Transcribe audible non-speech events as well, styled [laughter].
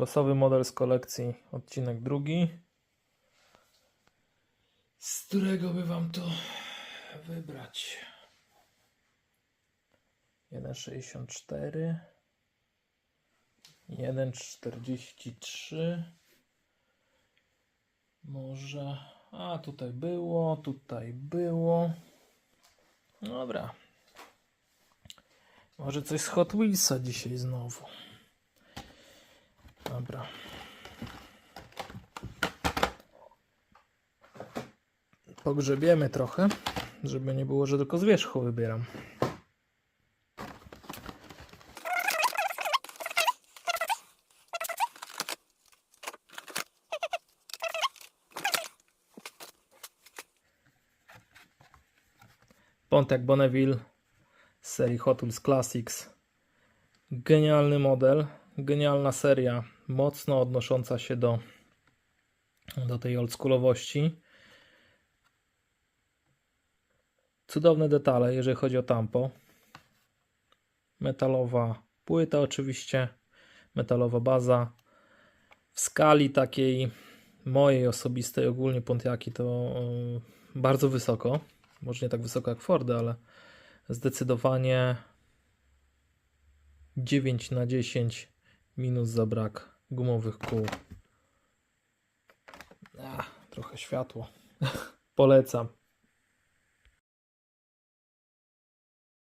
Losowy model z kolekcji, odcinek drugi. Z którego by wam to wybrać? 1,64 1,43 Może. A tutaj było, tutaj było. Dobra. Może coś z Hot Wheelsa dzisiaj znowu. Dobra. Pogrzebiemy trochę, żeby nie było, że tylko z wierzchu wybieram. Pontiac Bonneville z serii Hot Wheels Classics. Genialny model, genialna seria, mocno odnosząca się do, do tej oldschoolowości. Cudowne detale, jeżeli chodzi o tampo. Metalowa płyta, oczywiście, metalowa baza. W skali takiej mojej osobistej, ogólnie Pontiaki, to yy, bardzo wysoko. Może nie tak wysoko jak Fordy, ale zdecydowanie 9 na 10 minus za brak gumowych kół. Ach, trochę światło. [laughs] Polecam.